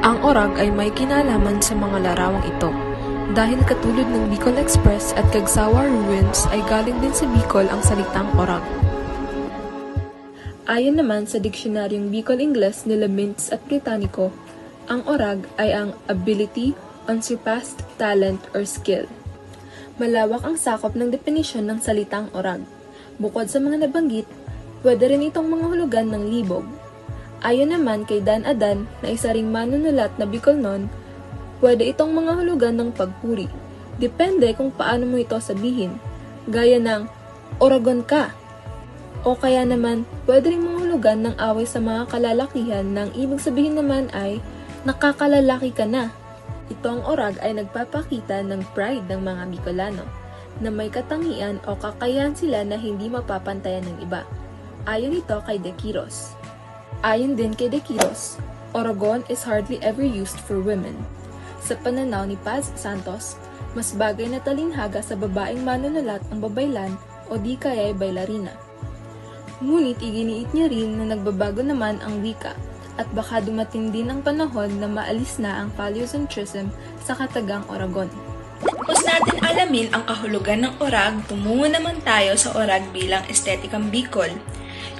Ang orag ay may kinalaman sa mga larawang ito dahil katulad ng Bicol Express at Cagsawa Ruins ay galing din sa Bicol ang salitang orag. Ayon naman sa diksionaryong Bicol Ingles nila Mintz at Britannico, ang orag ay ang ability, unsurpassed talent, or skill. Malawak ang sakop ng definisyon ng salitang orag. Bukod sa mga nabanggit, pwede rin itong mga hulugan ng libog. Ayon naman kay Dan Adan na isa ring manunulat na Bicolnon, pwede itong mga hulugan ng pagpuri. Depende kung paano mo ito sabihin. Gaya ng, Oragon ka! O kaya naman, pwede ring mga hulugan ng away sa mga kalalakihan nang ibig sabihin naman ay, nakakalalaki ka na. Ito ang orag ay nagpapakita ng pride ng mga Bicolano, na may katangian o kakayahan sila na hindi mapapantayan ng iba. Ayon ito kay De Quiros. Ayon din kay De Quiros, Orogon is hardly ever used for women. Sa pananaw ni Paz Santos, mas bagay na talinhaga sa babaeng manunulat ang babaylan o di kaya ay bailarina. Ngunit iginiit niya rin na nagbabago naman ang wika at baka dumating din ang panahon na maalis na ang paleocentrism sa katagang Oragon. Tapos natin alamin ang kahulugan ng orag, tumungo naman tayo sa orag bilang estetikang Bicol.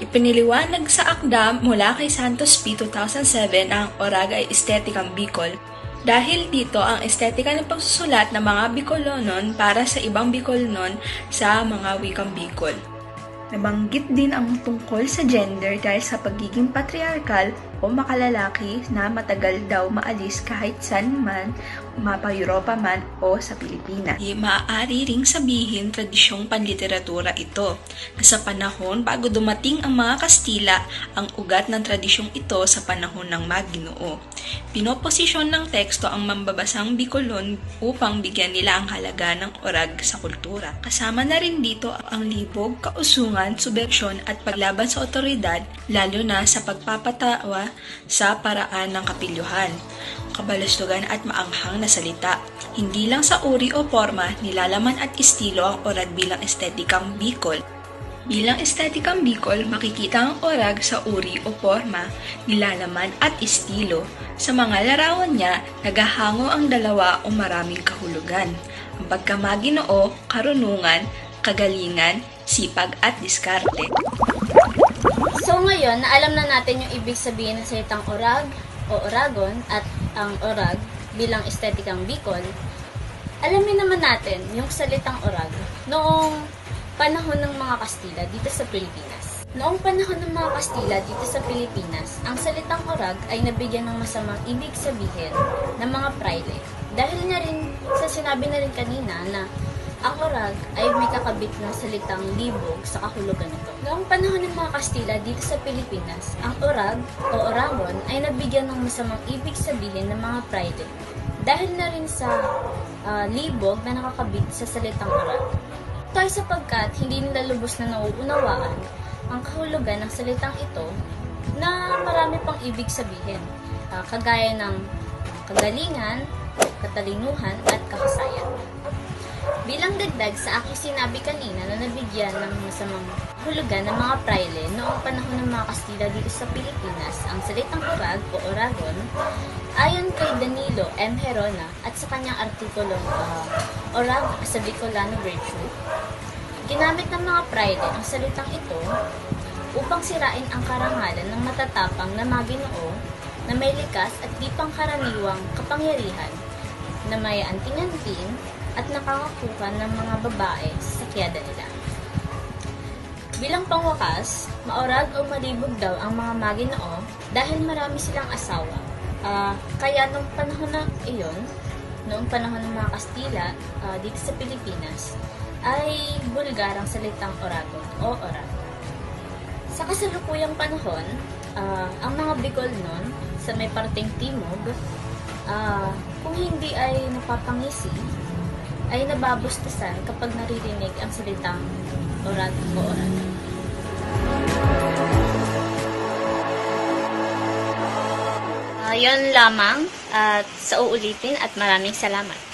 Ipiniliwanag sa akda mula kay Santos P. 2007 na ang orag ay estetikang Bicol. Dahil dito ang estetika ng pagsusulat ng mga Bicolonon para sa ibang Bicolonon sa mga wikang Bicol. Nabanggit din ang tungkol sa gender dahil sa pagiging patriarchal o makalalaki na matagal daw maalis kahit saan man, mapa-Europa man o sa Pilipinas. Di maaari ring sabihin tradisyong panliteratura ito, sa panahon bago dumating ang mga Kastila, ang ugat ng tradisyong ito sa panahon ng Maginoo. Pinoposisyon ng teksto ang mambabasang Bicolon upang bigyan nila ang halaga ng orag sa kultura. Kasama na rin dito ang libog, kausungan, subversyon at paglaban sa otoridad, lalo na sa pagpapatawa sa paraan ng kapilyuhan, kabalastugan at maanghang na salita. Hindi lang sa uri o forma, nilalaman at estilo ang orag bilang estetikang Bicol. Bilang estetikang Bicol, makikita ang orag sa uri o forma, nilalaman at estilo. Sa mga larawan niya, nagahango ang dalawa o maraming kahulugan. Ang pagkamaginoo, karunungan, kagalingan, sipag at diskarte. So ngayon, naalam na natin yung ibig sabihin ng salitang orag o oragon at ang orag bilang estetikang Bicol. Alamin naman natin yung salitang orag noong panahon ng mga Kastila dito sa Pilipinas. Noong panahon ng mga Kastila dito sa Pilipinas, ang salitang orag ay nabigyan ng masamang ibig sabihin ng mga praile. Dahil na rin sa sinabi na rin kanina na ang orag ay may kakabit na salitang libog sa kahulugan nito. Noong panahon ng mga Kastila dito sa Pilipinas, ang orag o oragon ay nabigyan ng masamang ibig sabihin ng mga praile. Dahil na rin sa ah, libog na nakakabit sa salitang orag. Ay sapagkat hindi nila lubos na nauunawaan ang kahulugan ng salitang ito na marami pang ibig sabihin, Ah, kagaya ng kagalingan, katalinuhan, at kahasayan. Bilang dagdag sa aking sinabi kanina na nabigyan ng masamang hulugan ng mga praile noong panahon ng mga Kastila dito sa Pilipinas, ang salitang orag o oragon, ayon kay Danilo M. Herona at sa kanyang artikulong uh, Orag sa Bicolano Virtue, ginamit ng mga praile ang salitang ito upang sirain ang karangalan ng matatapang na maginoo na may likas at di pangkaraniwang kapangyarihan na may anting-anting at nakangakukan ng mga babae sa sakyada nila. Bilang pangwakas, maorag o malibog daw ang mga maginoo dahil marami silang asawa. Ah, kaya nung panahon na iyon, noong panahon ng mga Kastila ah, dito sa Pilipinas, ay bulgar ang salitang oragon o orag. Sa kasalukuyang panahon, ah, ang mga Bicol noon sa may parteng timog, ah, kung hindi ay napapangisi, ay nababustasan kapag naririnig ang salitang orag o. Ah, yun lamang at sa uulitin at maraming salamat.